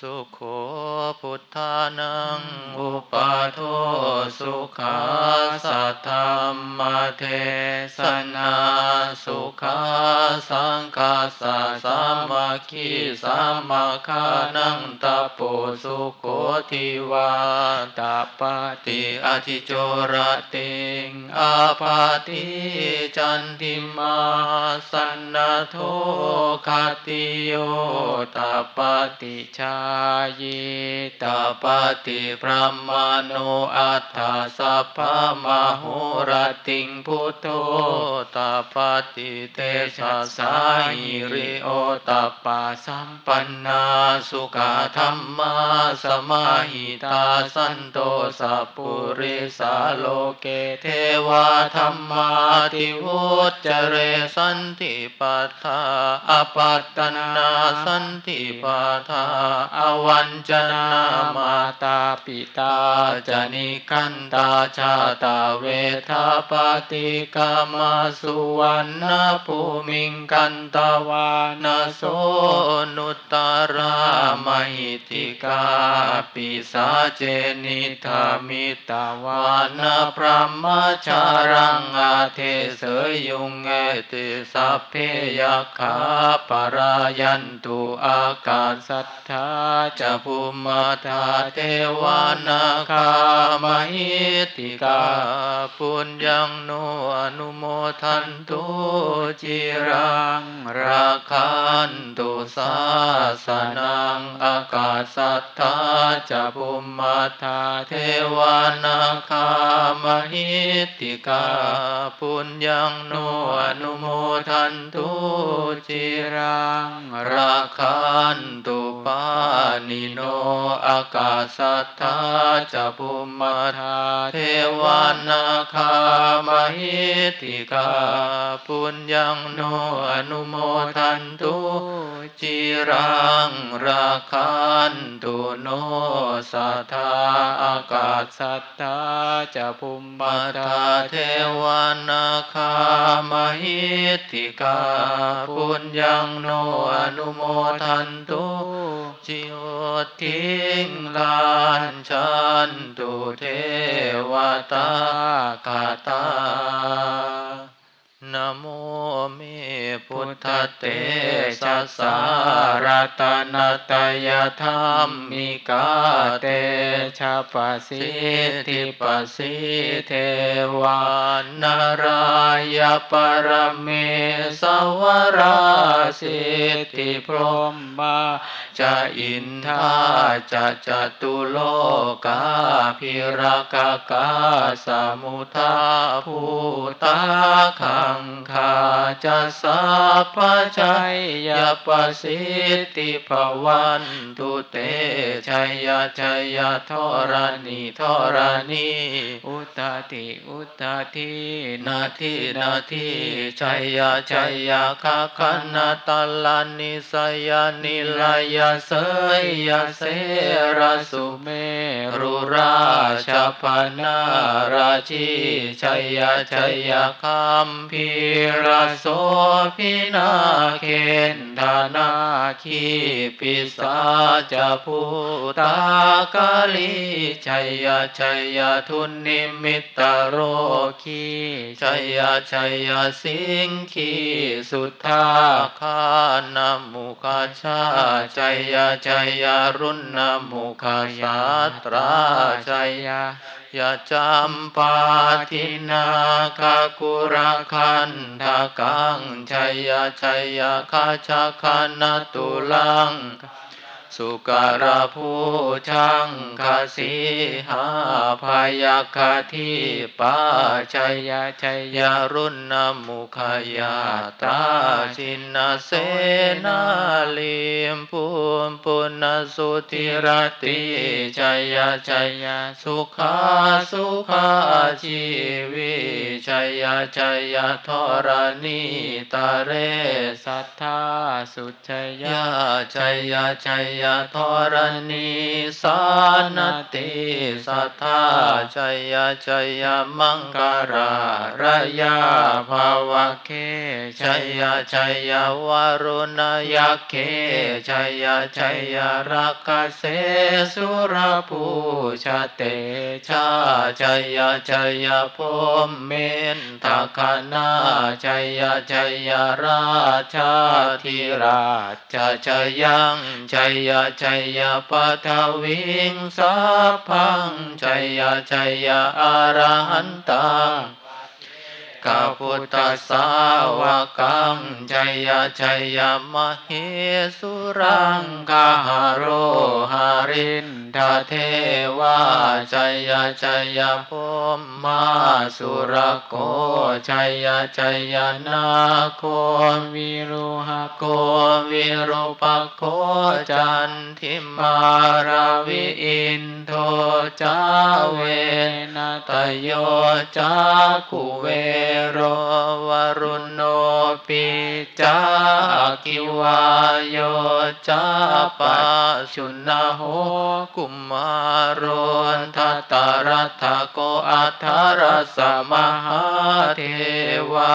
สุโขพุทธานังอุปาโทสุขาสัทธรรมเทศนา สุขาสังคาสะสามัค คีสามัคคานังตะโปสุโขทิวาตาปาติอธิโจรติงอาปาติจันติมาสันนโทคาติโยตาปาติชายตาปาติพระมโนอัฏฐสัพพมโหรติงพุทโธตาปาติเตชะสาหิริโอตาปาสัมปันนาสุขาธรรมาสมาหิตาสันโตสัพปุริสาโลเกเทวาธรรมาติวุจเรสันติปัฏฐาอปัตตนาสันติปัฏฐาอวัญจนามาตาปิตาจนิคันตาชาตาเวทาปฏิกามาสุวรรณภูมิงกันตวานโสนุตตรามหิติกาปิสาเจนิธามิตาวานพระมชารังอาเทเสยยุงเอติสัพเพยขาปรายันตุอากาสัทธาจะภูมิธาเทวานาคามหิติกาปุญญังโนอนุโมทันตุจิรังราคันตุสาสนังอากาศสัทธาจะภูมิธาเทวานาคามหิติกาปุญญังโนอนุโมทันตุจิรังราคันตุ ปานิโนอากาสัทธาจะภูมิธาเทวานาคามหิติกาปุญญังโนอนุโมทันตุจิรังราคันตุโนสัทธาอากาสัทธาจะภูมิธาเทวานาคามหิติกาปุญญังโนอนุโมทันตุจิโอทิงลานชันตุเทวตากาตานโมเม พุทธเตชะสารตนาตยธรรมิกาเตชะปสิทธิปสิเทวานารายปรเมสวราสิทธิพรหมาจะอินทาจะจตุโลกาพิรกากาสมุทาภูตาคังคาจะสัพพชัยยปสิทธิภวันตุเตชัยยชัยยทรณีทรณีอุตติอุตตินาทีนาทีชัยยชัยยคาคันตัลลานิสยานิลายเสยยเสรสุเมรุราชพนาราชีชัยยชัยยคัมพีระโสพินาเคนธานาคีปิสาจะภูตากาลีชัยยชัยยทุนนิมิตโรคีชัยยชัยยสิงคีสุทธาคานมุขชาชัยยชัยยรุณนมุขสาตราชัยย ยะจัมปาทินาคากุระคันทากังชัยยชัยยคาชาคานาตุลัง สุการะผู้ช่างคสีหาพายาคทีปาชัยยะชัยยารุณนมุขยาตาชินาเสนาลิมพุมปุณสุติรติชัยยะชัยยะสุขาสุขาชีวิชัยยะชัยยะทรณีตาเรสัทธาสุชัยยะชัยยะชัยยธรณีสานติสัทธาชัยชัยมังกราระยาภาวะเคชัยชัยยวรุณยเคชัยชัยรักเสสุรภูชาเตชาชัยชัยพมเมนทคนาชัยยชัยราชาธิราชชัยยังชัยยชัยปะทวิงสัพพังชัยยชัยอรหันตัง กัปพุทธสาวกังชัยชัยมหิสุรังคาหาโรหารินทเทวาชัยชัยพมมาสุรโกชัยชัยนาโควิรุหโกวิรุปโคจันทิมาราวิอินโทจาเวนตโยจาคุเวโรวรุณโนปิจาคิวายโยจาปะชุนโหกุมารุนทัตตารัตโกอัทรสมหาเทวา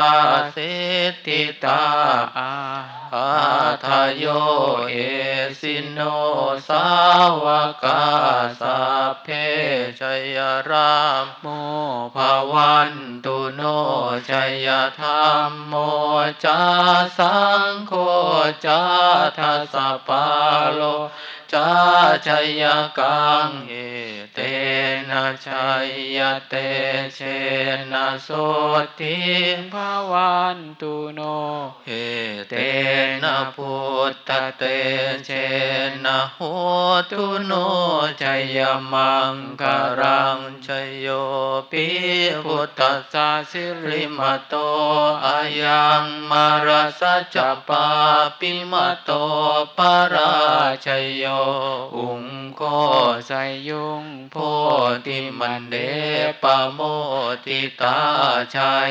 สิทธิตา อาทโยเอสินโนสาวกาสัพเพชัยรามโมภาวันตุโนชัยธรรมโมจาสังโฆจาทัสสะปาโล จาชัยกังเอเตนะชัยยเตเชนะโสติภาวันตุโนเอเตนะพุท ธเตเชนะโหตุโนชัยมังคารังชโยปิพุทธสาสิริมโตอายังมาราสัจปาปิมโตปาราชโยอุงโคไสยุงโพธิมันเดปโมติตาชัย